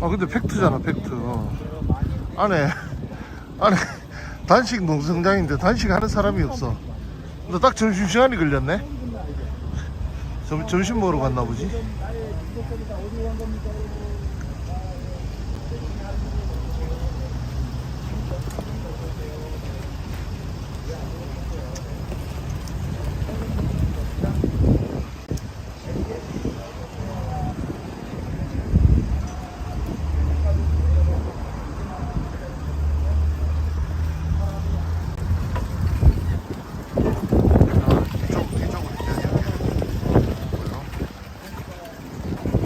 아 근데 팩트잖아 팩트. 어. 안에 안에 단식 농성장인데 단식 하는 사람이 없어. 근데 딱 점심시간이 걸렸네? 점, 점심 먹으러 갔나 보지 이쪽, 이쪽으로 이제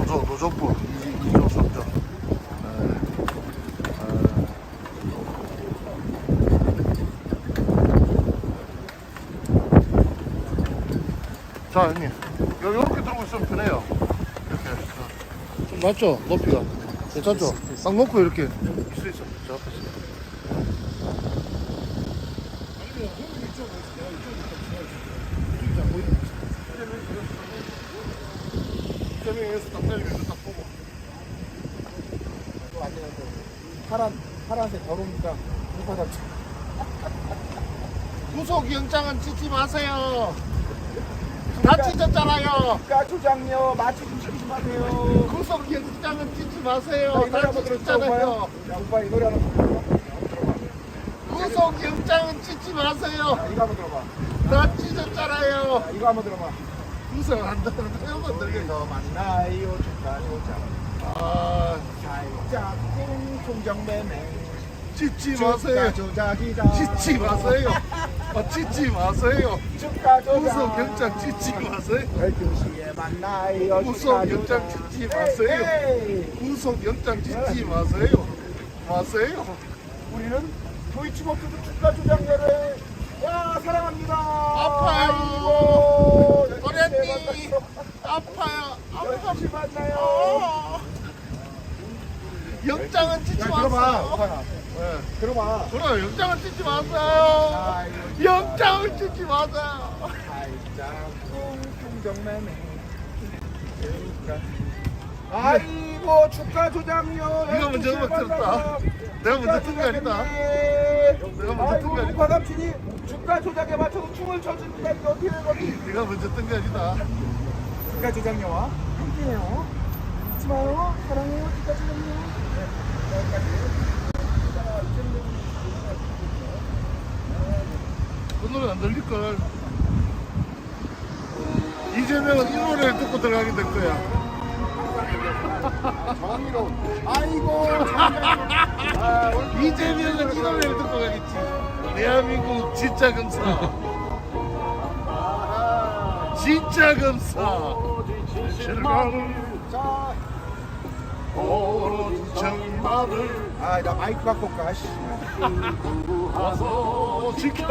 노 조, 노조부 2조 3조 자 형님. 여기 이렇게 들고 있으면 편해요. 이렇게 자. 좀 낮죠 높이가. 괜찮죠? 딱 놓고 이렇게. 있어 있어. 저 앞에서 세명에서 딱 내리면 딱 보고 파란 파란색 더우니까 누가 구속 영장은 찍지 마세요. 다치셨잖아요. 가초장요 마취 좀 시키지 마세요. 구속 영장은 찍지 마세요. 다치셨잖아요. 야 오빠 이 노래 한번 들어봐. 구속 영장은 찍지 마세요. 야, 이거 한번 들어봐. 다치셨잖아요. 야, 이거 한번 들어봐. 한번 들게. 너 만나요 가초장 아, 살짝 총정 매매 찍지 마세요. 조작이다. 찍지 마세요. 아, 찍지 마세요. 축가 구속 영장 찍지 마세요. 12시에 만나요. 구속 영장 찍지 마세요. 구속 영장 찍지 마세요. 마세요. 우리는 도이치모터도 축가 조작녀를 야 사랑합니다. 아파요. 아파요. 아파. 12시 만나요. 어. 영장은 찍지 야, 들어봐. 마세요. 네. 들어봐. 그럼 영장은 찍지 마세요. 영장을 찍지 마세요. 살짝 풍경매매. 아이고 축하 조장요. 네가 먼저 음악 들었다. 내가 먼저 뜬게 아니다. 내가 먼저 뜬 과감친이 축하 조작에 맞춰서 춤을 춰줍니다. 이거 어떻게 된 거지? 네가 먼저 뜬 게 아니다. 축하 조장요와 함께해요. 잊지 마요. 사랑해요. 축하 조장요. 네, 여기까지. 그 노래 안 들릴 걸. 이재명은 이 노래를 듣고 들어가게 될 거야. 정의로. 아이고. 아, 이재명은 이 노래를 듣고. 대한민국 진짜 검사. 진짜 검사. 실감을 자, 오른 정말을 아, 나 마이크 갖고 올까? 씨. 와서 지켜.